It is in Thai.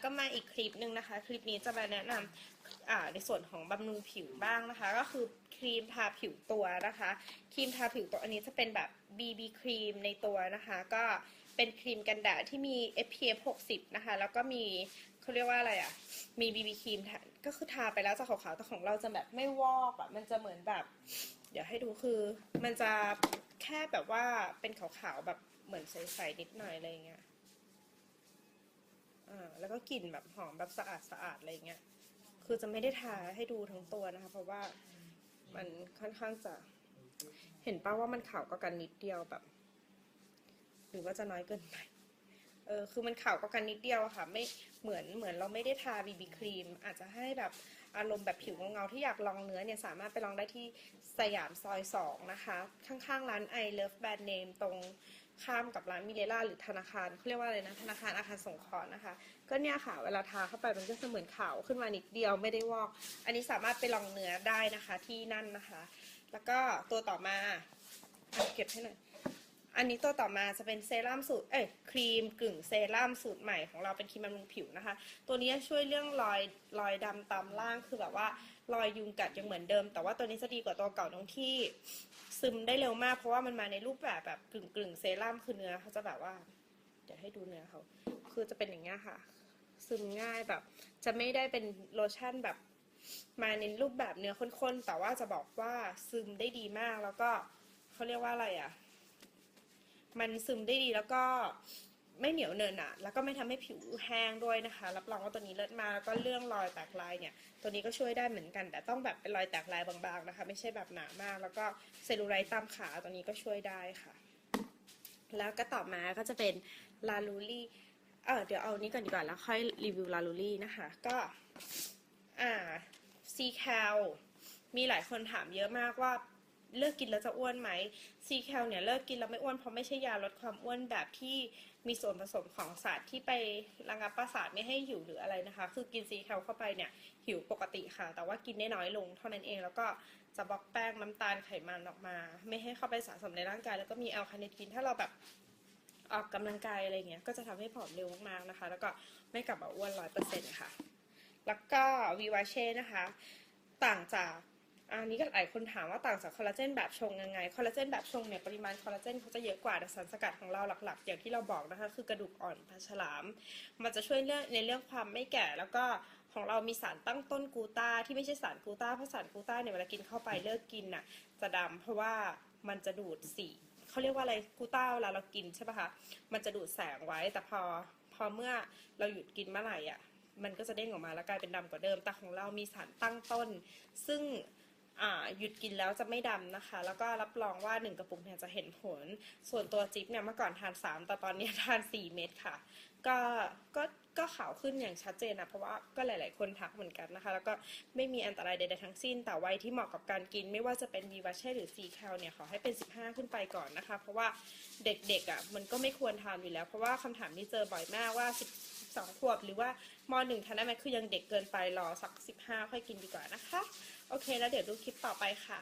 แล้วก็มาอีกคลิปหนึ่งนะคะ คลิปนี้จะมาแนะนำอ่าในส่วนของบำรุงผิวบ้างนะคะ ก็คือครีมทาผิวตัวนะคะ ครีมทาผิวตัวอันนี้จะเป็นแบบ BB ครีมในตัวนะคะ ก็เป็นครีมกันแดดที่มี SPF 60 นะคะ แล้วก็มีเขาเรียกว่าอะไรอะ มี BB ครีมก็คือทาไปแล้วจะขาวๆ แต่ของเราจะแบบไม่วอกอะมันจะเหมือนแบบ เดี๋ยวให้ดูคือ มันจะแค่แบบว่าเป็นขาวๆแบบเหมือนใสๆนิดหน่อยอะไรอย่างเงี้ย อ่าแล้วก็กลิ่นแบบหอมแบบสะอาดสะอาดอะไรเงี้ย คือจะไม่ได้ทาให้ดูทั้งตัวนะคะ เพราะว่ามันค่อนข้างจะ เห็นป่าว่ามันขาวก็กันนิดเดียวแบบ หรือว่าจะน้อยเกินไป เออคือมันขาวก็กันนิดเดียวค่ะ ไม่เหมือนเหมือนเราไม่ได้ทาบีบีครีม อาจจะให้แบบอารมณ์แบบผิวเงาๆที่อยากลองเนื้อเนี่ย สามารถไปลองได้ที่สยามซอยสองนะคะ ข้างๆ ร้าน I Love Brand Name ตรงข้ามกับร้านมิเลล่าหรือธนาคารเขาเรียกว่าอะไรนะ ธนาคารอาคารสงเคราะห์นะคะ ก็เนี่ยค่ะ เวลาทาเข้าไปมันก็จะเหมือนขาวขึ้นมานิดเดียวไม่ได้วอก อันนี้สามารถไปลองเนื้อได้นะคะที่นั่นนะคะ แล้วก็ตัวต่อมาเก็บให้หน่อย อันนี้ตัวต่อมาจะเป็นเซรั่มสูตร เอ้ยครีมกึ่งเซรั่มสูตรใหม่ของเราเป็นครีมบำรุงผิวนะคะ ตัวนี้ช่วยเรื่องรอยรอยดำตามล่างคือแบบว่ารอยยุงกัดยังเหมือนเดิม แต่ว่าตัวนี้จะดีกว่าตัวเก่าตรงที่ซึมได้เร็วมาก เพราะว่ามันมาในรูปแบบแบบกึ่งกึ่งเซรั่มคือเนื้อเขาจะแบบว่า เดี๋ยวให้ดูเนื้อเขาคือจะเป็นอย่างเงี้ยค่ะ ซึมง่ายแบบ จะไม่ได้เป็นโลชั่นแบบมาในรูปแบบเนื้อข้นๆแต่ว่าจะบอกว่าซึมได้ดีมากแล้วก็เขาเรียกว่าอะไรอะ มันซึมได้ดีแล้วก็ไม่เหนียวเนินอะแล้วก็ไม่ทำให้ผิวแห้งด้วยนะคะ รับรองว่าตัวนี้เลิศมากแล้วก็เรื่องรอยแตกลายเนี่ย ตัวนี้ก็ช่วยได้เหมือนกัน แต่ต้องแบบเป็นรอยแตกลายบางๆนะคะ ไม่ใช่แบบหนามาก แล้วก็เซลลูไลท์ตามขาตัวนี้ก็ช่วยได้ค่ะ แล้วก็ต่อมาก็จะเป็นลาลูลี่เออเดี๋ยวเอานี้ก่อนดีกว่าแล้วค่อยรีวิวลาลูลี่นะคะ ก็ อ่าซีแคลมีหลายคนถามเยอะมากว่า เลิกกินแล้วจะอ้วนไหมซีแคลเนี่ยเลิกกินแล้วไม่อ้วนเพราะไม่ใช่ยาลดความอ้วนแบบที่มีส่วนผสมของสารที่ไประงับประสาทไม่ให้หิวหรืออะไรนะคะ คือกินซีแคลเข้าไปเนี่ยหิวปกติค่ะ แต่ว่ากินได้น้อยลงเท่านั้นเองแล้วก็จะบล็อกแป้งน้ำตาลไขมันออกมา ไม่ให้เข้าไปสะสมในร่างกาย แล้วก็มีแอลคาเนทีนถ้าเราแบบออกกำลังกายอะไรเงี้ยก็จะทำให้ผอมเร็วมากๆนะคะ แล้วก็ไม่กลับมาอ้วนร้อยเปอร์เซ็นต์ค่ะ แล้วก็วีวาเช่นะคะ ต่างจาก อันนี้ก็หลายคนถามว่าต่างจากคอลลาเจนแบบชงยังไง คอลลาเจนแบบชงเนี่ยปริมาณคอลลาเจนเขาจะเยอะกว่าแต่สารสกัดของเราหลักๆ อย่างที่เราบอกนะคะ คือกระดูกอ่อนปลาฉลาม มันจะช่วยเรื่องในเรื่องความไม่แก่แล้วก็ของเรามีสารตั้งต้นกูตาที่ไม่ใช่สารกูตาเพราะสารกูตาเนี่ยเวลากินเข้าไปเลิกกินน่ะจะดำเพราะว่ามันจะดูดสีเขาเรียกว่าอะไรกูต้าเวลาเรากินใช่ปะคะมันจะดูดแสงไว้แต่พอพอเมื่อเราหยุดกินเมื่อไหร่อะมันก็จะเด้งออกมาแล้วกลายเป็นดำกว่าเดิมแต่ของเรามีสารตั้งต้น ซึ่ง หยุดกินแล้วจะไม่ดำนะคะ แล้วก็รับรองว่า 1 กระปุกเนี่ยจะเห็นผล ส่วนตัวจิ๊บเนี่ยเมื่อก่อนทาน 3 แต่ตอนนี้ทาน 4 เม็ดค่ะ ก็ก็ก็ขาวขึ้นอย่างชัดเจนนะเพราะว่าก็หลาย ๆ คนทักเหมือนกันนะคะ แล้วก็ไม่มีอันตรายใด ๆ ทั้งสิ้น แต่วัยที่เหมาะกับการกิน ไม่ว่าจะเป็นวีวาเช่หรือซีแคลเนี่ยขอให้เป็น 15 ขึ้นไปก่อนนะคะ เพราะว่าเด็ก ๆ อะมันก็ไม่ควรทานอยู่แล้ว เพราะว่าคำถามนี้เจอบ่อยมากว่า 12 ขวบ หรือว่ามหนึ่งทานได้ไหมคือยังเด็กเกินไปรอสัก 15 ค่อยกินดีกว่านะคะ โอเค แล้วเดี๋ยวดูคลิปต่อไปค่ะ